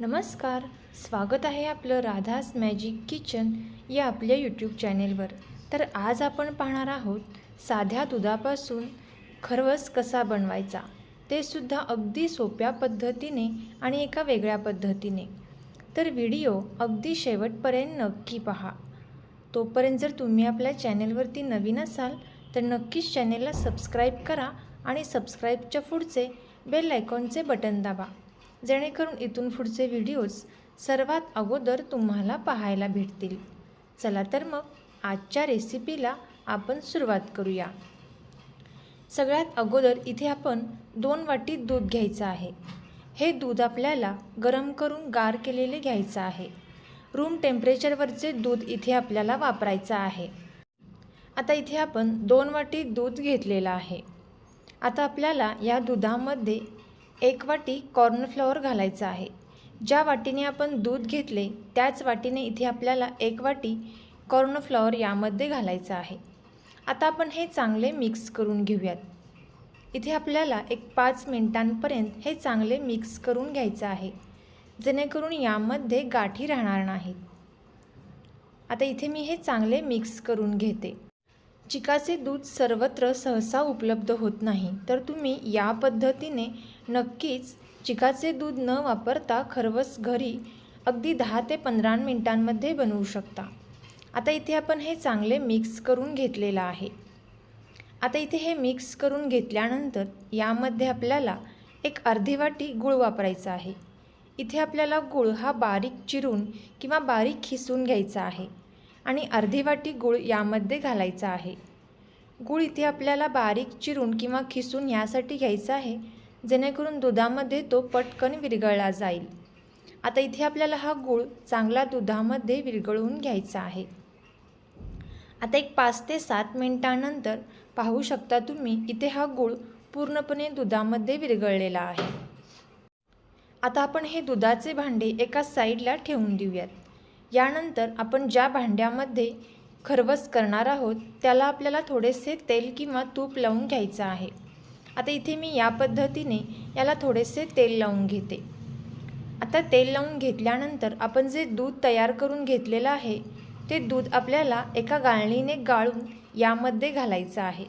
नमस्कार स्वागत आहे आपलं राधास मॅजिक किचन या आपल्या यूट्यूब चॅनेलवर तर आज आपण पाहणार आहोत साध्या दुधापासून खरवस कसा बनवायचा? ते सुद्धा अगदी सोप्या पद्धतीने आणि एका वेगळ्या पद्धतीने. तर व्हिडिओ अगदी शेवटपर्यंत नक्की पहा. तोपर्यंत जर तुम्ही आपल्या चॅनेलवरती नवीन असाल तर नक्कीच चॅनेलला सबस्क्राईब करा आणि सबस्क्राईबच्या पुढचे बेल आयकॉनचे बटन दाबा. जेणेकरून इथून पुढचे व्हिडिओज सर्वात अगोदर तुम्हाला पाहायला भेटतील. चला तर मग आजच्या रेसिपीला आपण सुरुवात करूया. सगळ्यात अगोदर इथे आपण दोन वाटी दूध घ्यायचं आहे. हे दूध आपल्याला गरम करून गार केलेले घ्यायचं आहे. रूम टेम्परेचरवरचे दूध इथे आपल्याला वापरायचं आहे. आता इथे आपण दोन वाटी दूध घेतलेलं आहे. आता आपल्याला या दुधामध्ये एक वाटी कॉर्नफ्लॉवर घालायचं आहे. ज्या वाटीने आपण दूध घेतले त्याच वाटीने इथे आपल्याला एक वाटी कॉर्नफ्लॉवर यामध्ये घालायचं आहे. आता आपण हे चांगले मिक्स करून घेऊयात. इथे आपल्याला एक पाच मिनिटांपर्यंत हे चांगले मिक्स करून घ्यायचं आहे. जेणेकरून यामध्ये गाठी राहणार नाहीत. आता इथे मी हे चांगले मिक्स करून घेते. चिकाचे दूध सर्वत्र सहसा उपलब्ध होत नाही तर तुम्ही या पद्धतीने नक्कीच चिकाचे दूध न वापरता खरवस घरी अगदी दहा ते पंधरा मिनिटांमध्ये बनवू शकता. आता इथे आपण हे चांगले मिक्स करून घेतलेलं आहे. आता इथे हे मिक्स करून घेतल्यानंतर यामध्ये आपल्याला एक अर्धी वाटी गूळ वापरायचा आहे. इथे आपल्याला गूळ हा बारीक चिरून किंवा बारीक खिसून घ्यायचा आहे. आणि अर्धी वाटी गूळ यामध्ये घालायचा आहे. गूळ इथे आपल्याला बारीक चिरून किंवा खिसून यासाठी घ्यायचा आहे जेणेकरून दुधामध्ये तो पटकन विरघळला जाईल. आता इथे आपल्याला हा गूळ चांगला दुधामध्ये विरघळवून घ्यायचा आहे. आता एक पाच ते सात मिनटानंतर पाहू शकता तुम्ही इथे हा गूळ पूर्णपणे दुधामध्ये विरघळलेला आहे. आता आपण हे दुधाचे भांडे एका साईडला ठेवून देऊयात. यानंतर आपण ज्या भांड्यामध्ये खरवस करणार आहोत त्याला आपल्याला थोडेसे तेल किंवा तूप लावून घ्यायचं आहे. आता इथे मी या पद्धतीने याला थोडेसे तेल लावून घेते. आता तेल लावून घेतल्यानंतर आपण जे दूध तयार करून घेतलेलं आहे ते दूध आपल्याला एका गाळणीने गाळून यामध्ये घालायचं आहे.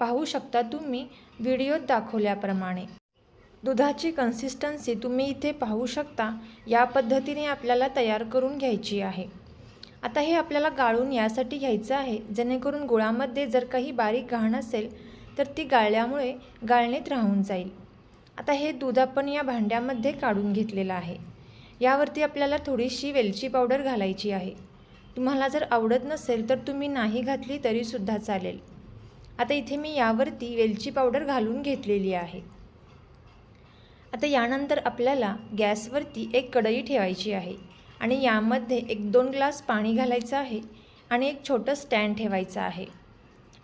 पाहू शकता तुम्ही व्हिडिओत दाखवल्याप्रमाणे. दुधाची कन्सिस्टन्सी तुम्ही इथे पाहू शकता या पद्धतीने आपल्याला तयार करून घ्यायची आहे. आता हे आपल्याला गाळून यासाठी घ्यायचं आहे जेणेकरून गुळामध्ये जर काही बारीक घाण असेल तर ती गाळल्यामुळे गाळणीत राहून जाईल. आता हे दूध आपण या भांड्यामध्ये काढून घेतलेलं आहे. यावरती आपल्याला थोडीशी वेलची पावडर घालायची आहे. तुम्हाला जर आवडत नसेल तर तुम्ही नाही घातली तरीसुद्धा चालेल. आता इथे मी यावरती वेलची पावडर घालून घेतलेली आहे. आता यानंतर आपल्याला गॅसवरती एक कढई ठेवायची आहे आणि यामध्ये एक दोन ग्लास पाणी घालायचं आहे आणि एक छोटं स्टँड ठेवायचं आहे.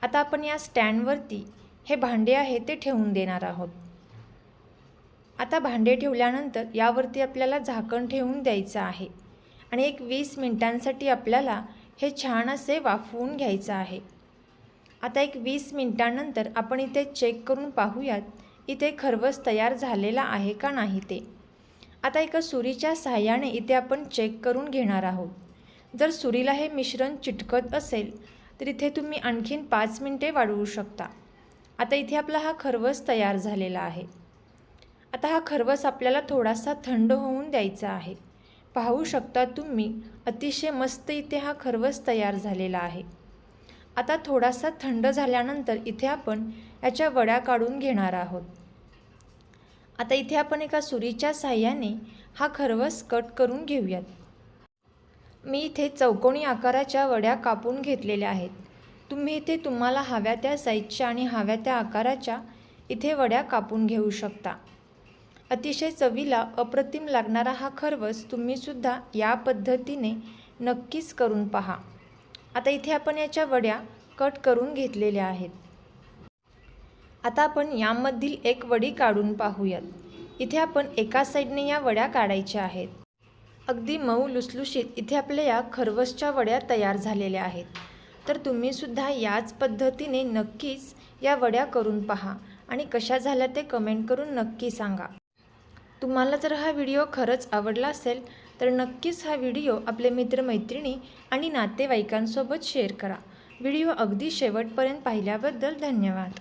आता आपण या स्टँडवरती हे भांडे आहे ते ठेवून देणार आहोत. आता भांडे ठेवल्यानंतर यावरती आपल्याला झाकण ठेवून द्यायचं आहे आणि एक वीस मिनिटांसाठी आपल्याला हे छान असे वाफवून घ्यायचं आहे. आता एक वीस मिनिटांनंतर आपण इथे चेक करून पाहूयात इथे खरवस तयार झालेला आहे का नाही ते. आता एका सुरीच्या सहाय्याने इथे आपण चेक करून घेणार आहोत. जर सुरीला हे मिश्रण चिटकत असेल तर इथे तुम्ही आणखीन पाच मिनटे वाढवू शकता. आता इथे आपला हा खरवस तयार झालेला आहे. आता हा खरवस आपल्याला थोडासा थंड होऊन द्यायचा आहे. पाहू शकता तुम्ही अतिशय मस्त इथे हा खरवस तयार झालेला आहे. आता थोडासा थंड झाल्यानंतर इथे आपण याच्या वड्या काढून घेणार आहोत. आता इथे आपण एका सुरीच्या साह्याने हा खरवस कट करून घेऊयात. मी इथे चौकोनी आकाराच्या वड्या कापून घेतलेल्या आहेत. तुम्ही इथे तुम्हाला हव्या त्या साईजच्या आणि हव्या त्या आकाराच्या इथे वड्या कापून घेऊ शकता. अतिशय चवीला अप्रतिम लागणारा हा खरवस तुम्हीसुद्धा या पद्धतीने नक्कीच करून पहा. आता इथे आपण याच्या वड्या कट करून घेतलेल्या आहेत. आता आपण यामधील एक वडी काढून पाहूयात. इथे आपण एका साईडने या वड्या काढायच्या आहेत. अगदी मऊ लुसलुशीत इथे आपल्या या खरवसच्या वड्या तयार झालेल्या आहेत. तर तुम्हीसुद्धा याच पद्धतीने नक्कीच या वड्या करून पहा आणि कशा झाल्या ते कमेंट करून नक्की सांगा. तुम्हाला जर हा व्हिडिओ खरंच आवडला असेल तर नक्कीच हा व्हिडिओ आपले मित्रमैत्रिणी आणि नातेवाईकांसोबत शेअर करा. व्हिडिओ अगदी शेवटपर्यंत पाहिल्याबद्दल धन्यवाद.